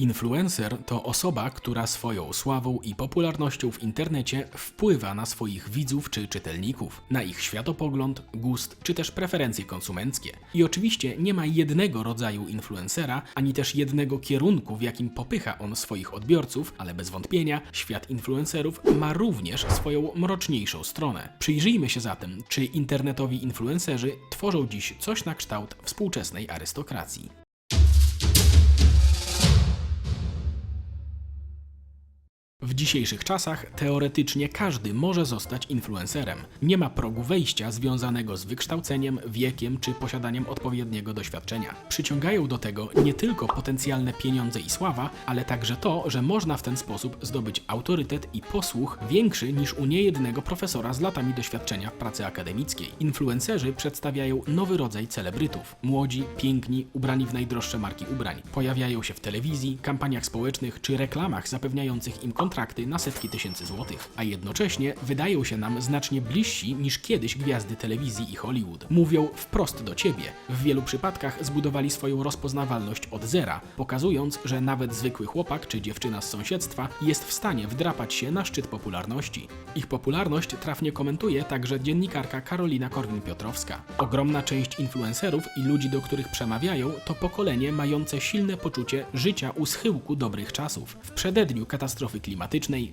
Influencer to osoba, która swoją sławą i popularnością w internecie wpływa na swoich widzów czy czytelników, na ich światopogląd, gust czy też preferencje konsumenckie. I oczywiście nie ma jednego rodzaju influencera, ani też jednego kierunku, w jakim popycha on swoich odbiorców, ale bez wątpienia świat influencerów ma również swoją mroczniejszą stronę. Przyjrzyjmy się zatem, czy internetowi influencerzy tworzą dziś coś na kształt współczesnej arystokracji. W dzisiejszych czasach teoretycznie każdy może zostać influencerem. Nie ma progu wejścia związanego z wykształceniem, wiekiem czy posiadaniem odpowiedniego doświadczenia. Przyciągają do tego nie tylko potencjalne pieniądze i sława, ale także to, że można w ten sposób zdobyć autorytet i posłuch większy niż u niejednego profesora z latami doświadczenia w pracy akademickiej. Influencerzy przedstawiają nowy rodzaj celebrytów. Młodzi, piękni, ubrani w najdroższe marki ubrań. Pojawiają się w telewizji, kampaniach społecznych czy reklamach zapewniających im kontrakty na setki tysięcy złotych, a jednocześnie wydają się nam znacznie bliżsi niż kiedyś gwiazdy telewizji i Hollywood. Mówią wprost do ciebie. W wielu przypadkach zbudowali swoją rozpoznawalność od zera, pokazując, że nawet zwykły chłopak czy dziewczyna z sąsiedztwa jest w stanie wdrapać się na szczyt popularności. Ich popularność trafnie komentuje także dziennikarka Karolina Korwin-Piotrowska. Ogromna część influencerów i ludzi, do których przemawiają, to pokolenie mające silne poczucie życia u schyłku dobrych czasów. W przededniu katastrofy klimatycznej,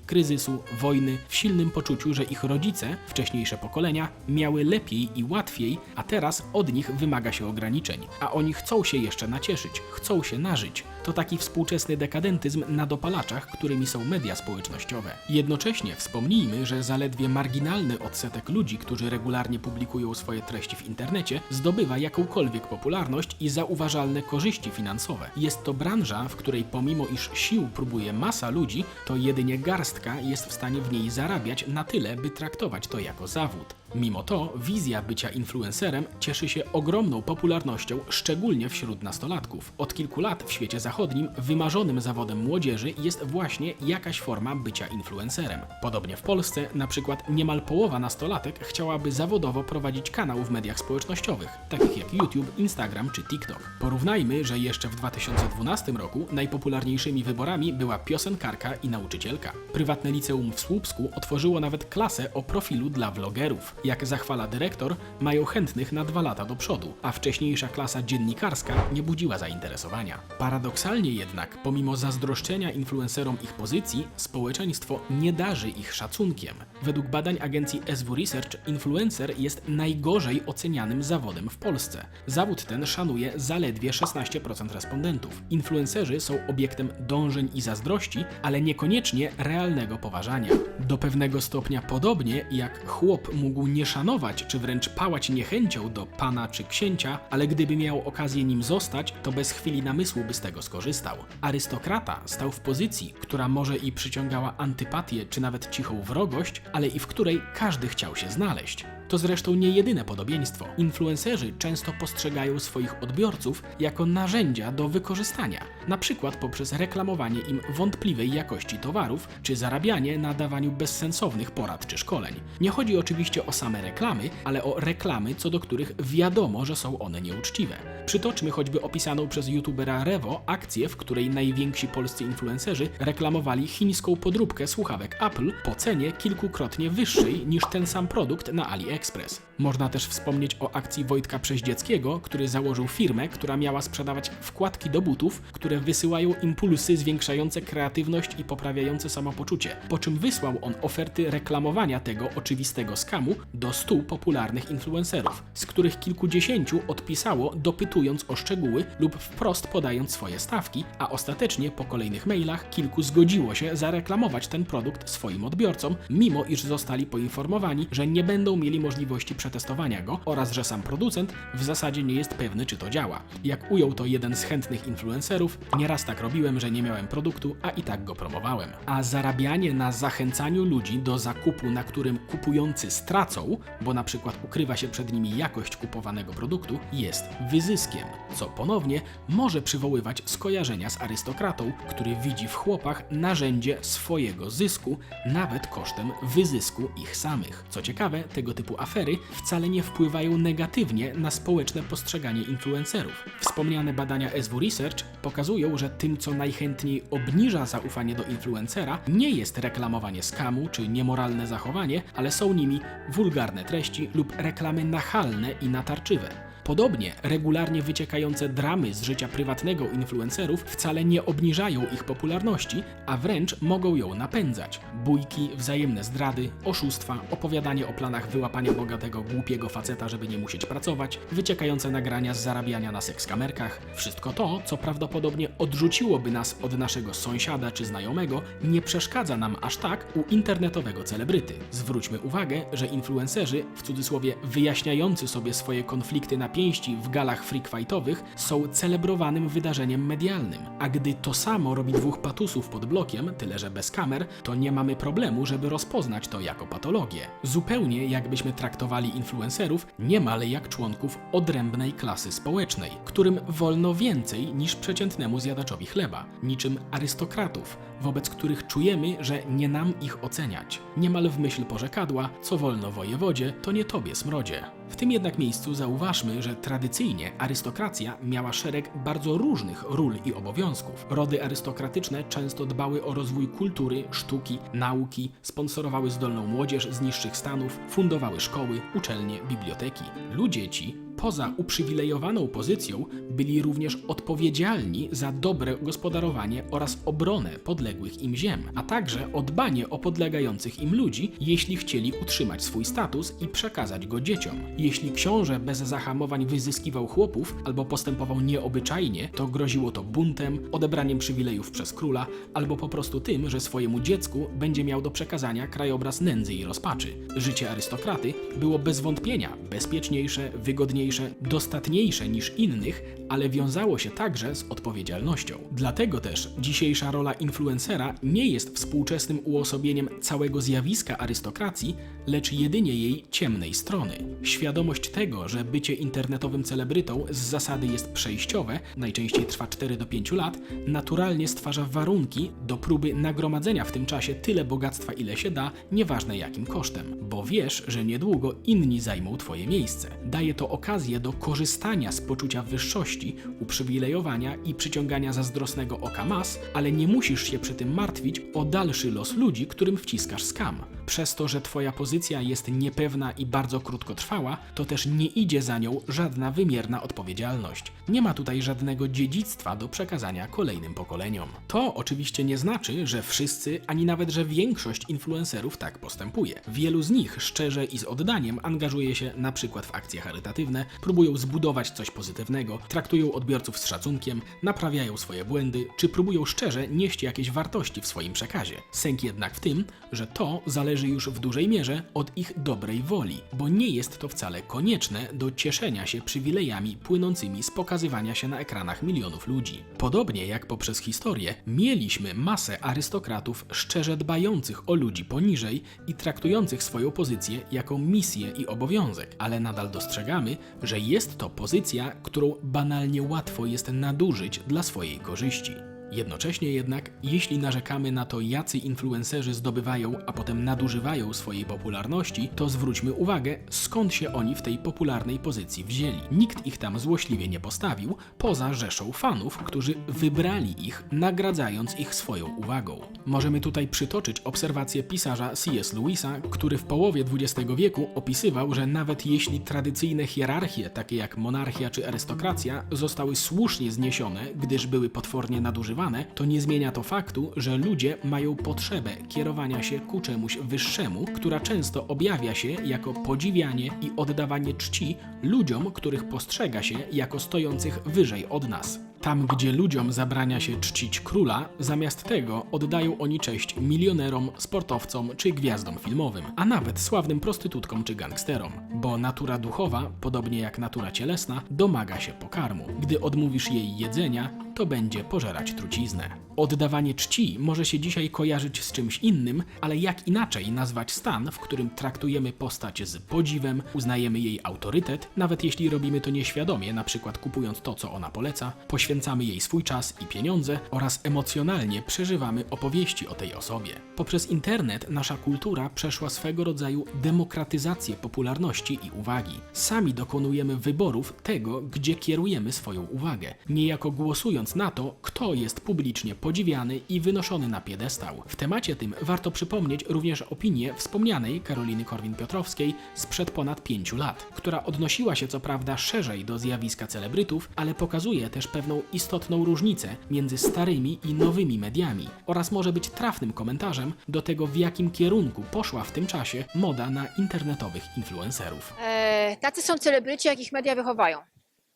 kryzysu, wojny, w silnym poczuciu, że ich rodzice, wcześniejsze pokolenia, miały lepiej i łatwiej, a teraz od nich wymaga się ograniczeń. A oni chcą się jeszcze nacieszyć, chcą się nażyć. To taki współczesny dekadentyzm na dopalaczach, którymi są media społecznościowe. Jednocześnie wspomnijmy, że zaledwie marginalny odsetek ludzi, którzy regularnie publikują swoje treści w internecie, zdobywa jakąkolwiek popularność i zauważalne korzyści finansowe. Jest to branża, w której pomimo iż sił próbuje masa ludzi, to jedynie garstka jest w stanie w niej zarabiać na tyle, by traktować to jako zawód. Mimo to wizja bycia influencerem cieszy się ogromną popularnością, szczególnie wśród nastolatków. Od kilku lat w świecie zachodnim wymarzonym zawodem młodzieży jest właśnie jakaś forma bycia influencerem. Podobnie w Polsce, na przykład niemal połowa nastolatek chciałaby zawodowo prowadzić kanał w mediach społecznościowych, takich jak YouTube, Instagram czy TikTok. Porównajmy, że jeszcze w 2012 roku najpopularniejszymi wyborami była piosenkarka i nauczycielka. Prywatne liceum w Słupsku otworzyło nawet klasę o profilu dla vlogerów. Jak zachwala dyrektor, mają chętnych na dwa lata do przodu, a wcześniejsza klasa dziennikarska nie budziła zainteresowania. Paradoksalnie jednak, pomimo zazdroszczenia influencerom ich pozycji, społeczeństwo nie darzy ich szacunkiem. Według badań agencji SW Research, influencer jest najgorzej ocenianym zawodem w Polsce. Zawód ten szanuje zaledwie 16% respondentów. Influencerzy są obiektem dążeń i zazdrości, ale niekoniecznie realnego poważania. Do pewnego stopnia podobnie jak chłop mógł nie szanować, czy wręcz pałać niechęcią do pana czy księcia, ale gdyby miał okazję nim zostać, to bez chwili namysłu by z tego skorzystał. Arystokrata stał w pozycji, która może i przyciągała antypatię, czy nawet cichą wrogość, ale i w której każdy chciał się znaleźć. To zresztą nie jedyne podobieństwo. Influencerzy często postrzegają swoich odbiorców jako narzędzia do wykorzystania, na przykład poprzez reklamowanie im wątpliwej jakości towarów, czy zarabianie na dawaniu bezsensownych porad czy szkoleń. Nie chodzi oczywiście o same reklamy, ale o reklamy, co do których wiadomo, że są one nieuczciwe. Przytoczmy choćby opisaną przez youtubera Revo akcję, w której najwięksi polscy influencerzy reklamowali chińską podróbkę słuchawek Apple po cenie kilkukrotnie wyższej niż ten sam produkt na AliExpress. Można też wspomnieć o akcji Wojtka Przeździeckiego, który założył firmę, która miała sprzedawać wkładki do butów, które wysyłają impulsy zwiększające kreatywność i poprawiające samopoczucie, po czym wysłał on oferty reklamowania tego oczywistego skamu do stu popularnych influencerów, z których kilkudziesięciu odpisało dopytując o szczegóły lub wprost podając swoje stawki, a ostatecznie po kolejnych mailach kilku zgodziło się zareklamować ten produkt swoim odbiorcom, mimo iż zostali poinformowani, że nie będą mieli możliwości przetestowania go oraz że sam producent w zasadzie nie jest pewny, czy to działa. Jak ujął to jeden z chętnych influencerów, nieraz tak robiłem, że nie miałem produktu, a i tak go promowałem. A zarabianie na zachęcaniu ludzi do zakupu, na którym kupujący stracą, bo na przykład ukrywa się przed nimi jakość kupowanego produktu, jest wyzyskiem, co ponownie może przywoływać skojarzenia z arystokratą, który widzi w chłopach narzędzie swojego zysku, nawet kosztem wyzysku ich samych. Co ciekawe, tego typu afery wcale nie wpływają negatywnie na społeczne postrzeganie influencerów. Wspomniane badania SW Research pokazują, że tym, co najchętniej obniża zaufanie do influencera, nie jest reklamowanie skamu czy niemoralne zachowanie, ale są nimi wulgarne treści lub reklamy nachalne i natarczywe. Podobnie regularnie wyciekające dramy z życia prywatnego influencerów wcale nie obniżają ich popularności, a wręcz mogą ją napędzać. Bójki, wzajemne zdrady, oszustwa, opowiadanie o planach wyłapania bogatego, głupiego faceta, żeby nie musieć pracować, wyciekające nagrania z zarabiania na sekskamerkach. Wszystko to, co prawdopodobnie odrzuciłoby nas od naszego sąsiada czy znajomego, nie przeszkadza nam aż tak u internetowego celebryty. Zwróćmy uwagę, że influencerzy, w cudzysłowie wyjaśniający sobie swoje konflikty na pięści w galach freakfightowych, są celebrowanym wydarzeniem medialnym. A gdy to samo robi dwóch patusów pod blokiem, tyle że bez kamer, to nie mamy problemu, żeby rozpoznać to jako patologię. Zupełnie jakbyśmy traktowali influencerów niemal jak członków odrębnej klasy społecznej, którym wolno więcej niż przeciętnemu zjadaczowi chleba, niczym arystokratów, wobec których czujemy, że nie nam ich oceniać. Niemal w myśl porzekadła, co wolno wojewodzie, to nie tobie smrodzie. W tym jednak miejscu zauważmy, że tradycyjnie arystokracja miała szereg bardzo różnych ról i obowiązków. Rody arystokratyczne często dbały o rozwój kultury, sztuki, nauki, sponsorowały zdolną młodzież z niższych stanów, fundowały szkoły, uczelnie, biblioteki. Ludzie ci poza uprzywilejowaną pozycją byli również odpowiedzialni za dobre gospodarowanie oraz obronę podległych im ziem, a także o dbanie o podlegających im ludzi, jeśli chcieli utrzymać swój status i przekazać go dzieciom. Jeśli książę bez zahamowań wyzyskiwał chłopów albo postępował nieobyczajnie, to groziło to buntem, odebraniem przywilejów przez króla albo po prostu tym, że swojemu dziecku będzie miał do przekazania krajobraz nędzy i rozpaczy. Życie arystokraty było bez wątpienia bezpieczniejsze, wygodniejsze, dostatniejsze niż innych, ale wiązało się także z odpowiedzialnością. Dlatego też dzisiejsza rola influencera nie jest współczesnym uosobieniem całego zjawiska arystokracji, lecz jedynie jej ciemnej strony. Świadomość tego, że bycie internetowym celebrytą z zasady jest przejściowe, najczęściej trwa 4 do 5 lat, naturalnie stwarza warunki do próby nagromadzenia w tym czasie tyle bogactwa, ile się da, nieważne jakim kosztem, bo wiesz, że niedługo inni zajmą twoje miejsce. Daje to okazję do korzystania z poczucia wyższości, uprzywilejowania i przyciągania zazdrosnego oka mas, ale nie musisz się przy tym martwić o dalszy los ludzi, którym wciskasz skam. Przez to, że twoja pozycja jest niepewna i bardzo krótkotrwała, to też nie idzie za nią żadna wymierna odpowiedzialność. Nie ma tutaj żadnego dziedzictwa do przekazania kolejnym pokoleniom. To oczywiście nie znaczy, że wszyscy, ani nawet, że większość influencerów tak postępuje. Wielu z nich szczerze i z oddaniem angażuje się na przykład w akcje charytatywne, próbują zbudować coś pozytywnego, traktują odbiorców z szacunkiem, naprawiają swoje błędy, czy próbują szczerze nieść jakieś wartości w swoim przekazie. Sęk jednak w tym, że to zależy już w dużej mierze od ich dobrej woli, bo nie jest to wcale konieczne do cieszenia się przywilejami płynącymi z pokazywania się na ekranach milionów ludzi. Podobnie jak poprzez historię, mieliśmy masę arystokratów szczerze dbających o ludzi poniżej i traktujących swoją pozycję jako misję i obowiązek, ale nadal dostrzegamy, że jest to pozycja, którą banalnie łatwo jest nadużyć dla swojej korzyści. Jednocześnie jednak, jeśli narzekamy na to, jacy influencerzy zdobywają, a potem nadużywają swojej popularności, to zwróćmy uwagę, skąd się oni w tej popularnej pozycji wzięli. Nikt ich tam złośliwie nie postawił, poza rzeszą fanów, którzy wybrali ich, nagradzając ich swoją uwagą. Możemy tutaj przytoczyć obserwację pisarza C.S. Lewisa, który w połowie XX wieku opisywał, że nawet jeśli tradycyjne hierarchie, takie jak monarchia czy arystokracja, zostały słusznie zniesione, gdyż były potwornie nadużywane, to nie zmienia to faktu, że ludzie mają potrzebę kierowania się ku czemuś wyższemu, która często objawia się jako podziwianie i oddawanie czci ludziom, których postrzega się jako stojących wyżej od nas. Tam, gdzie ludziom zabrania się czcić króla, zamiast tego oddają oni cześć milionerom, sportowcom czy gwiazdom filmowym, a nawet sławnym prostytutkom czy gangsterom. Bo natura duchowa, podobnie jak natura cielesna, domaga się pokarmu. Gdy odmówisz jej jedzenia, to będzie pożerać truciznę. Oddawanie czci może się dzisiaj kojarzyć z czymś innym, ale jak inaczej nazwać stan, w którym traktujemy postać z podziwem, uznajemy jej autorytet, nawet jeśli robimy to nieświadomie, na przykład kupując to, co ona poleca, poświęcamy jej swój czas i pieniądze oraz emocjonalnie przeżywamy opowieści o tej osobie. Poprzez internet nasza kultura przeszła swego rodzaju demokratyzację popularności i uwagi. Sami dokonujemy wyborów tego, gdzie kierujemy swoją uwagę, niejako głosując na to, kto jest publicznie podziwiany i wynoszony na piedestał. W temacie tym warto przypomnieć również opinię wspomnianej Karoliny Korwin-Piotrowskiej sprzed ponad pięciu lat, która odnosiła się co prawda szerzej do zjawiska celebrytów, ale pokazuje też pewną istotną różnicę między starymi i nowymi mediami oraz może być trafnym komentarzem do tego, w jakim kierunku poszła w tym czasie moda na internetowych influencerów. E, tacy są celebryci, jakich media wychowają.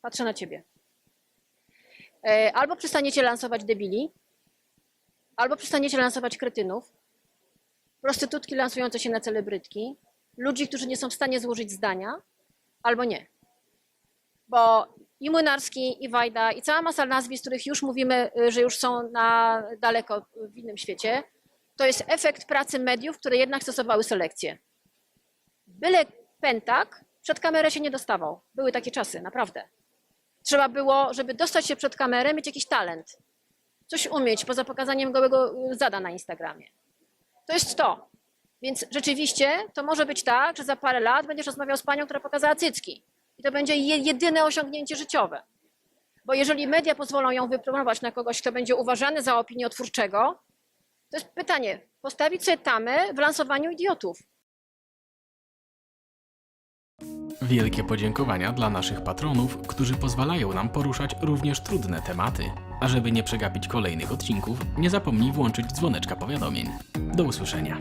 Patrzę na ciebie. E, albo przestaniecie lansować debili, albo przestaniecie lansować kretynów, prostytutki lansujące się na celebrytki, ludzi, którzy nie są w stanie złożyć zdania, albo nie. Bo i Młynarski, i Wajda, i cała masa nazwisk, których już mówimy, y, że już są na daleko w innym świecie, to jest efekt pracy mediów, które jednak stosowały selekcję. Byle pentak przed kamerę się nie dostawał. Były takie czasy, naprawdę. Trzeba było, żeby dostać się przed kamerę, mieć jakiś talent. Coś umieć poza pokazaniem gołego y, zada na Instagramie. To jest to. Więc rzeczywiście to może być tak, że za parę lat będziesz rozmawiał z panią, która pokazała cycki. I to będzie je- jedyne osiągnięcie życiowe. Bo jeżeli media pozwolą ją wypromować na kogoś, kto będzie uważany za opiniotwórczego, to jest pytanie, postawić sobie tamę w lansowaniu idiotów. Wielkie podziękowania dla naszych patronów, którzy pozwalają nam poruszać również trudne tematy. A żeby nie przegapić kolejnych odcinków, nie zapomnij włączyć dzwoneczka powiadomień. Do usłyszenia.